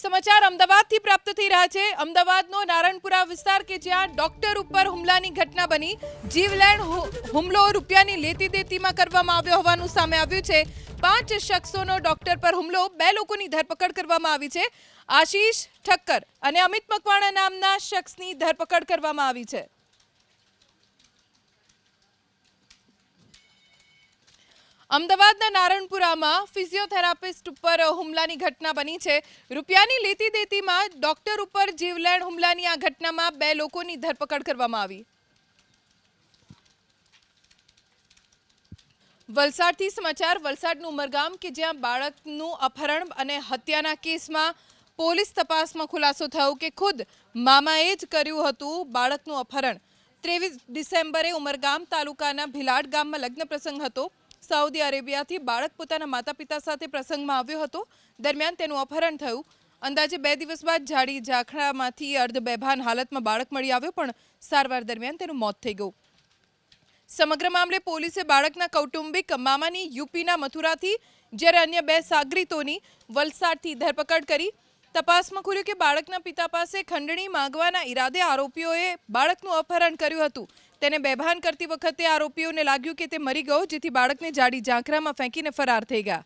સમાચાર અમદાવાદથી પ્રાપ્ત થઈ રહ્યા છે. અમદાવાદનો નારણપુરા વિસ્તાર કે જ્યાં ડોક્ટર ઉપર હુમલાની ઘટના બની. જીવલેણ હુમલો રૂપિયાની લેતી દેતીમાં કરવામાં આવ્યો હોવાનું સામે આવ્યું છે. પાંચ શખ્સોનો ડોક્ટર પર હુમલો, બે લોકોની ધરપકડ કરવામાં આવી છે. આશીષ ઠક્કર અને અમિત મકવાણા નામના શખ્સની ધરપકડ કરવામાં આવી છે. અમદાવાદના નારણપુરામાં ફિઝિયોથેરાપિસ્ટ ઉપર હુમલાની ઘટના બની છે. રૂપિયાની લેતી દેતીમાં ડોક્ટર ઉપર જીવલેણ હુમલાની આ ઘટનામાં બે લોકોની ધરપકડ કરવામાં આવી. વલસાડથી સમાચાર, વલસાડનું ઉમરગામ કે જ્યાં બાળકનું અપહરણ અને હત્યાના કેસમાં પોલીસ તપાસમાં ખુલાસો થયો કે ખુદ મામાએ જ કર્યું હતું બાળકનું અપહરણ. ત્રેવીસ ડિસેમ્બરે ઉમરગામ તાલુકાના ભિલાડ ગામમાં લગ્ન પ્રસંગ હતો. સાઉદી અરેબિયાથી બાળક પોતાના માતા પિતા સાથે પ્રસંગમાં આવ્યો હતો. દરમિયાન તેનું અપહરણ થયું. અંદાજે બે દિવસ બાદ જાડી ઝાખડામાંથી અર્ધ બેભાન હાલતમાં બાળક મળી આવ્યો, પણ સારવાર દરમિયાન તેનું મોત થઈ ગયું. સમગ્ર મામલે પોલીસે બાળકના કૌટુંબિક મામાની યુપીના મથુરાથી જ્યારે અન્ય બે સાગરીતોની વલસાડથી ધરપકડ કરી તપાસમાં ખુલ્યું કે બાળકના પિતા પાસે ખંડણી માંગવાના ઈરાદે આરોપીઓએ બાળકનું અપહરણ કર્યું હતું. તેને બેભાન કરતી વખતે આરોપીઓને લાગ્યું કે તે મરી ગયો, જેથી બાળકને જાડી ઝાંખરામાં ફેંકીને ફરાર થઈ ગયા.